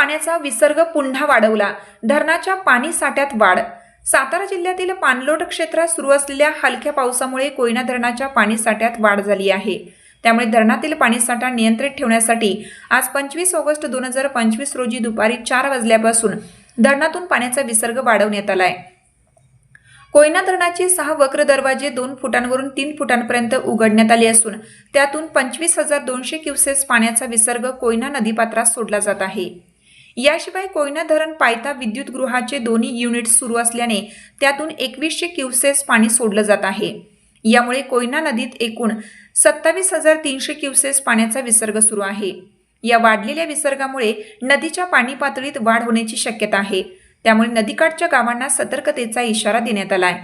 पाण्याचा विसर्ग पुन्हा वाढवला. धरणाच्या पाणी साठ्यात वाढ. सातारा जिल्ह्यातील पाणलोट क्षेत्रात सुरू असलेल्या हलक्या पावसामुळे कोयना धरणाच्या पाणी साठ्यात वाढ झाली आहे. त्यामुळे धरणातील पाणीसाठा नियंत्रित ठेवण्यासाठी आज पंचवीस ऑगस्ट दोन हजार पंचवीस रोजी दुपारी चार वाजल्यापासून धरणातून पाण्याचा विसर्ग वाढवण्यात आलाय. कोयना धरणाचे सहा वक्र दरवाजे दोन फुटांवरून तीन फुटांपर्यंत उघडण्यात आले असून त्यातून पंचवीस हजार दोनशे क्युसेस पाण्याचा विसर्ग कोयना नदीपात्रात सोडला जात आहे. याशिवाय कोयना धरण पायथा विद्युतगृहाचे दोन्ही युनिट्स सुरू असल्याने त्यातून एकवीसशे क्युसेस पाणी सोडलं जात आहे. यामुळे कोयना नदीत एकूण सत्तावीस हजार तीनशे क्युसेस पाण्याचा विसर्ग सुरू आहे. या वाढलेल्या विसर्गामुळे नदीच्या पाणी पातळीत वाढ होण्याची शक्यता आहे. त्यामुळे नदीकाठच्या गावांना सतर्कतेचा इशारा देण्यात आलाय.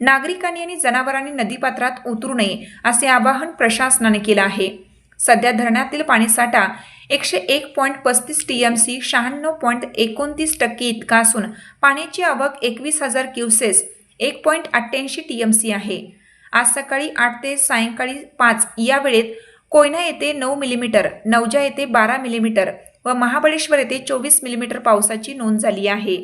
नागरिकांनी आणि जनावरांनी नदीपात्रात उतरू नये असे आवाहन प्रशासनाने केलं आहे. सध्या धरणातील पाणीसाठा एकशे एक पॉईंट पस्तीस टी एम सी शहाण्णव पॉईंट एकोणतीस टक्के इतका असून पाण्याची आवक एकवीस हजार क्युसेस एक पॉईंट अठ्ठ्याऐंशी टी एम सी आहे. आज सकाळी आठ ते सायंकाळी पाच या वेळेत कोयना येथे नऊ मिलीमीटर नवजा येथे बारा मिलीमीटर व महाबळेश्वर येथे चोवीस मिलीमीटर पावसाची नोंद झाली आहे.